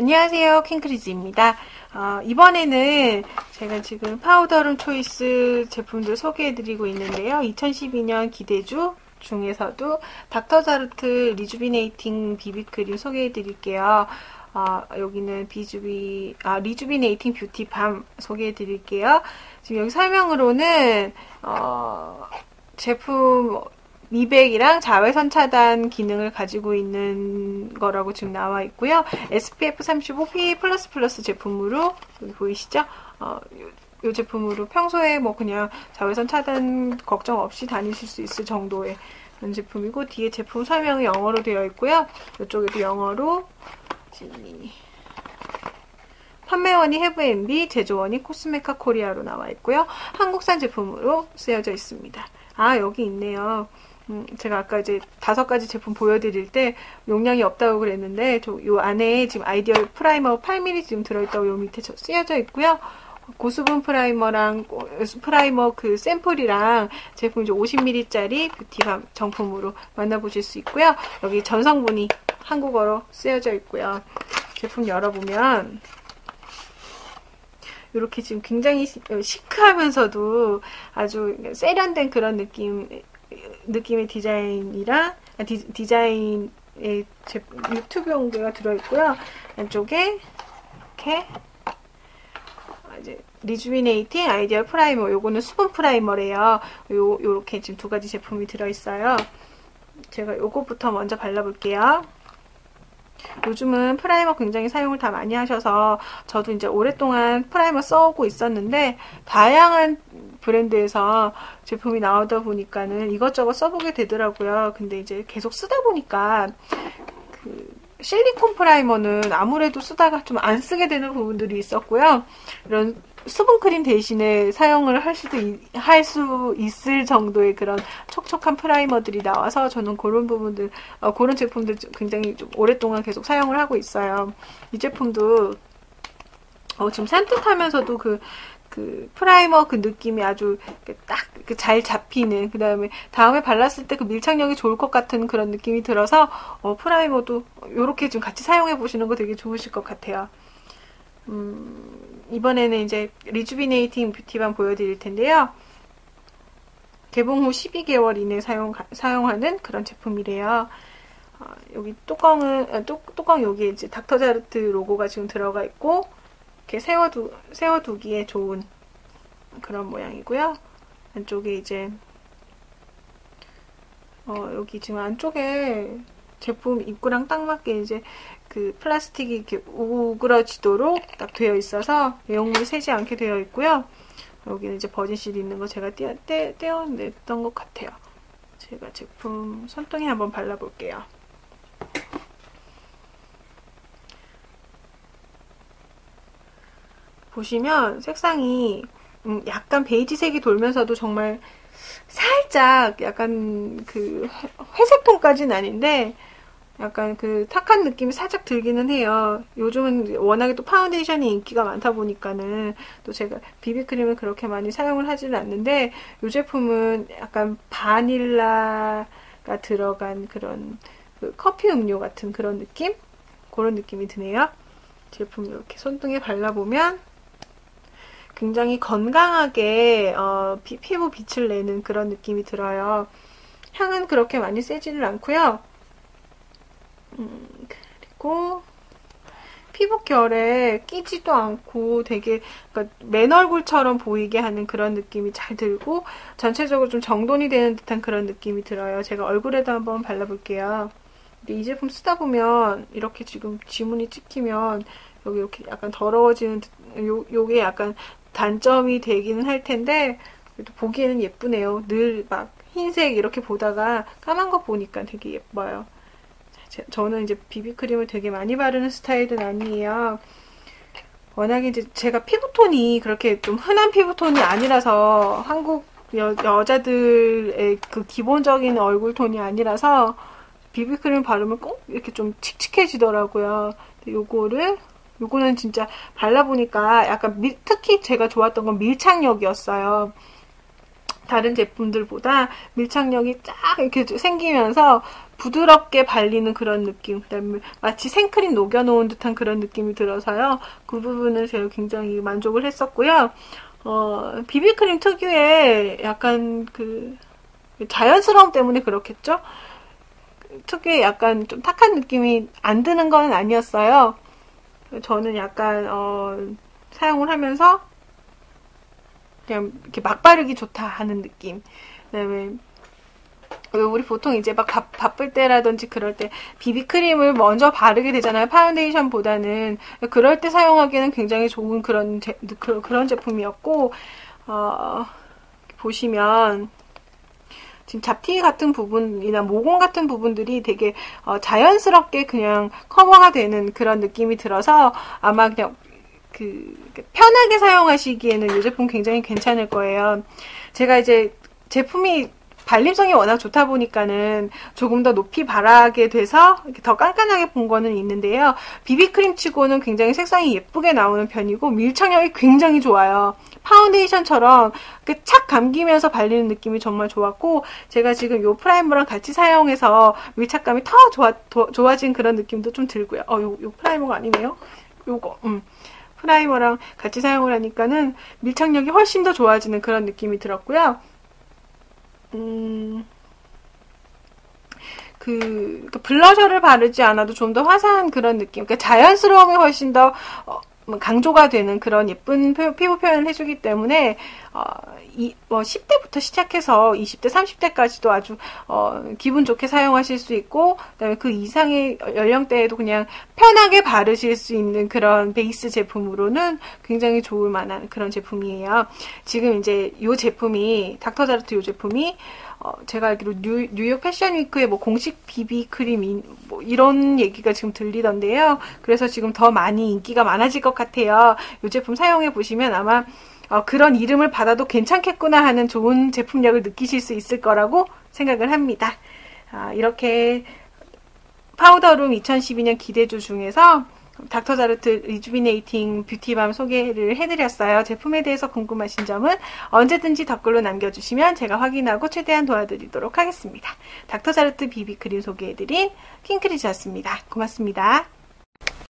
안녕하세요. 킹크리즈입니다. 어, 이번에는 제가 지금 파우더룸 초이스 제품들 소개해드리고 있는데요. 2012년 기대주 중에서도 닥터자르트 리주비네이팅 비비크림 소개해드릴게요. 어, 여기는 비주비, 아, 리주비네이팅 뷰티 밤 소개해드릴게요. 지금 여기 설명으로는, 어, 제품 미백이랑 자외선 차단 기능을 가지고 있는 거라고 지금 나와 있고요. SPF 35 PA++ 제품으로 보이시죠? 어, 이 제품으로 평소에 뭐 그냥 자외선 차단 걱정 없이 다니실 수 있을 정도의 그런 제품이고 뒤에 제품 설명이 영어로 되어 있고요. 이쪽에도 영어로 판매원이 해브앤비, 제조원이 코스메카 코리아로 나와 있고요. 한국산 제품으로 쓰여져 있습니다. 아 여기 있네요. 음, 제가 아까 이제 다섯 가지 제품 보여드릴 때 용량이 없다고 그랬는데 요 안에 지금 아이디얼 프라이머 8mm 지금 들어있다고 요 밑에 쓰여져 있고요. 고수분 프라이머랑 프라이머 그 샘플이랑 제품 이제 50ml짜리 뷰티밤 정품으로 만나보실 수 있고요. 여기 전성분이 한국어로 쓰여져 있고요. 제품 열어보면 이렇게 지금 굉장히 시크하면서도 아주 세련된 그런 느낌 느낌의 디자인이랑 아, 디, 자인의 유튜브 용도가 들어있고요. 안쪽에 이렇게 이제 리주미네이팅 아이디얼 프라이머 요거는 수분 프라이머래요. 요 요렇게 지금 두 가지 제품이 들어있어요. 제가 요거부터 먼저 발라볼게요. 요즘은 프라이머 굉장히 사용을 다 많이 하셔서 저도 이제 오랫동안 프라이머 써오고 있었는데 다양한 브랜드에서 제품이 나오다 보니까는 이것저것 써보게 되더라고요. 근데 이제 계속 쓰다 보니까 그 실리콘 프라이머는 아무래도 쓰다가 좀 안 쓰게 되는 부분들이 있었고요. 이런 수분크림 대신에 사용을 할 수도 할 수 있을 정도의 그런 촉촉한 프라이머들이 나와서 저는 그런 부분들 어, 그런 제품들 굉장히 좀 오랫동안 계속 사용을 하고 있어요. 이 제품도 어, 좀 산뜻하면서도 그, 그 프라이머 그 느낌이 아주 딱 잘 잡히는 그 다음에 다음에 발랐을 때 그 밀착력이 좋을 것 같은 그런 느낌이 들어서 어, 프라이머도 이렇게 좀 같이 사용해 보시는 거 되게 좋으실 것 같아요. 음, 이번에는 이제 리주비네이팅 뷰티밤 보여드릴 텐데요. 개봉 후 12개월 이내 사용, 사용하는 그런 제품이래요. 어, 여기 뚜껑은, 아, 뚜, 뚜껑 여기에 이제 닥터자르트 로고가 지금 들어가 있고, 이렇게 세워두, 세워두기에 좋은 그런 모양이고요. 안쪽에 이제, 어, 여기 지금 안쪽에 제품 입구랑 딱 맞게 이제 그 플라스틱이 이렇게 우그러지도록 딱 되어 있어서 내용물이 새지 않게 되어 있고요. 여기는 이제 버진실이 있는 거 제가 떼어, 떼, 떼어냈던 것 같아요. 제가 제품 손등에 한번 발라볼게요. 보시면 색상이 음, 약간 베이지색이 돌면서도 정말 살짝 약간 그 회색 톤까지는 아닌데 약간 그 탁한 느낌이 살짝 들기는 해요. 요즘은 워낙에 또 파운데이션이 인기가 많다 보니까는 또 제가 비비크림을 그렇게 많이 사용을 하지는 않는데 이 제품은 약간 바닐라가 들어간 그런 그 커피 음료 같은 그런 느낌? 그런 느낌이 드네요. 제품 이렇게 손등에 발라보면 굉장히 건강하게 어, 피, 피부 빛을 내는 그런 느낌이 들어요. 향은 그렇게 많이 세지는 않고요. 음, 그리고 피부결에 끼지도 않고 되게 그러니까 맨 얼굴처럼 보이게 하는 그런 느낌이 잘 들고 전체적으로 좀 정돈이 되는 듯한 그런 느낌이 들어요. 제가 얼굴에도 한번 발라볼게요. 근데 이 제품 쓰다 보면 이렇게 지금 지문이 찍히면 여기 이렇게 약간 더러워지는 요, 요게 약간 단점이 되기는 할 텐데 그래도 보기에는 예쁘네요. 늘 막 흰색 이렇게 보다가 까만 거 보니까 되게 예뻐요. 저는 이제 비비크림을 되게 많이 바르는 스타일은 아니에요. 워낙에 이제 제가 피부톤이 그렇게 좀 흔한 피부톤이 아니라서 한국 여, 여자들의 그 기본적인 얼굴 톤이 아니라서 비비크림 바르면 꼭 이렇게 좀 칙칙해지더라고요. 요거를 요거는 진짜 발라보니까 약간 밀, 특히 제가 좋았던 건 밀착력이었어요. 다른 제품들보다 밀착력이 쫙 이렇게 생기면서 부드럽게 발리는 그런 느낌, 그다음에 마치 생크림 녹여놓은 듯한 그런 느낌이 들어서요. 그 부분을 제가 굉장히 만족을 했었고요. 어, 비비크림 특유의 약간 그 자연스러움 때문에 그렇겠죠? 특유의 약간 좀 탁한 느낌이 안 드는 건 아니었어요. 저는 약간 어, 사용을 하면서 그냥 이렇게 막 바르기 좋다 하는 느낌. 그다음에 우리 보통 이제 막 바, 바쁠 때라든지 그럴 때 비비크림을 먼저 바르게 되잖아요. 파운데이션보다는 그럴 때 사용하기에는 굉장히 좋은 그런 제, 그, 그런 제품이었고 어, 보시면 지금 잡티 같은 부분이나 모공 같은 부분들이 되게 어, 자연스럽게 그냥 커버가 되는 그런 느낌이 들어서 아마 그냥 그 편하게 사용하시기에는 이 제품 굉장히 괜찮을 거예요. 제가 이제 제품이 발림성이 워낙 좋다 보니까는 조금 더 높이 바라게 돼서 더 깐깐하게 본 거는 있는데요. 비비크림 치고는 굉장히 색상이 예쁘게 나오는 편이고 밀착력이 굉장히 좋아요. 파운데이션처럼 착 감기면서 발리는 느낌이 정말 좋았고 제가 지금 이 프라이머랑 같이 사용해서 밀착감이 더 좋아, 더 좋아진 그런 느낌도 좀 들고요. 어, 요, 요 프라이머가 아니네요. 요거, 음. 프라이머랑 같이 사용을 하니까는 밀착력이 훨씬 더 좋아지는 그런 느낌이 들었고요. 음, 그, 그 블러셔를 바르지 않아도 좀 더 화사한 그런 느낌, 그러니까 자연스러움이 훨씬 더 어, 뭐 강조가 되는 그런 예쁜 피부 표현을 해주기 때문에 어, 이, 뭐 10대부터 시작해서 20대, 30대까지도 아주 어, 기분 좋게 사용하실 수 있고 그다음에 그 이상의 연령대에도 그냥 편하게 바르실 수 있는 그런 베이스 제품으로는 굉장히 좋을 만한 그런 제품이에요. 지금 이제 이 제품이 닥터자르트 이 제품이 어, 제가 알기로 뉴, 뉴욕 패션 위크의 뭐 공식 비비 크림 뭐 이런 얘기가 지금 들리던데요. 그래서 지금 더 많이 인기가 많아질 것 같아요. 이 제품 사용해 보시면 아마 어, 그런 이름을 받아도 괜찮겠구나 하는 좋은 제품력을 느끼실 수 있을 거라고 생각을 합니다. 아, 이렇게 파우더룸 2012년 기대주 중에서 닥터자르트 리주비네이팅 뷰티밤 소개를 해드렸어요. 제품에 대해서 궁금하신 점은 언제든지 댓글로 남겨주시면 제가 확인하고 최대한 도와드리도록 하겠습니다. 닥터자르트 비비크림 소개해드린 킹크리즈였습니다. 고맙습니다.